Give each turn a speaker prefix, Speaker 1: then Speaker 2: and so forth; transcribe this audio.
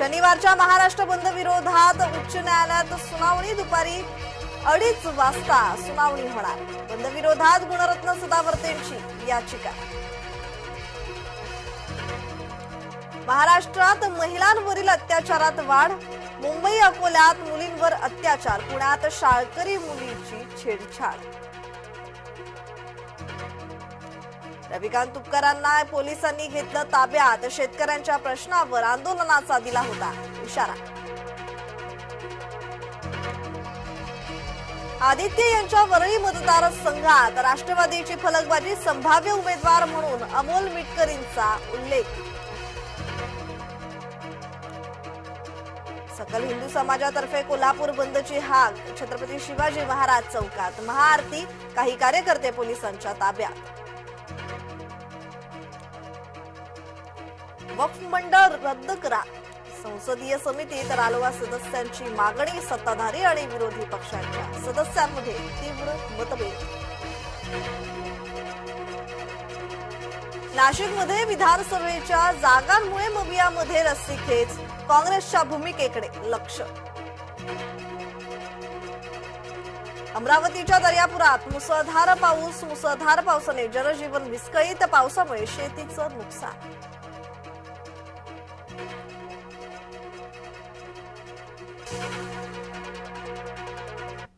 Speaker 1: शनिवारच्या महाराष्ट्र बंद विरोधात उच्च न्यायालयात सुनावणी दुपारी अडीच वाजता सुनावणी होणार. बंद विरोधात गुणरत्न सदावर्तेंची याचिका. महाराष्ट्रात महिलांवरील अत्याचारात वाढ मुंबई अकोल्यात मुलींवर अत्याचार पुण्यात शाळकरी मुलीची छेडछाड. रविकांत तुपकरांना पोलिसांनी घेतलं ताब्यात. शेतकऱ्यांच्या प्रश्नावर आंदोलनाचा दिला होता. इशारा. आदित्य यांच्या वरळी मतदारसंघात राष्ट्रवादीची फलकबाजी संभाव्य उमेदवार म्हणून अमोल मिटकरींचा उल्लेख. सकल हिंदू समाजातर्फे कोल्हापूर बंदची हाक. छत्रपती शिवाजी महाराज चौकात महाआरती. काही कार्यकर्ते पोलिसांच्या ताब्यात. वक्फ मंडळ रद्द करा. संसदीय समितीत रालोआ सदस्यांची मागणी सत्ताधारी आणि विरोधी पक्षांच्या सदस्यांमध्ये तीव्र मतभेद. नाशिकमध्ये विधानसभेच्या जागांमुळे मवियामध्ये रस्सीखेच काँग्रेसच्या भूमिकेकडे लक्ष. अमरावतीच्या दर्यापुरात मुसळधार पाऊस मुसळधार पावसाने जनजीवन विस्कळीत पावसामुळे शेतीचं नुकसान.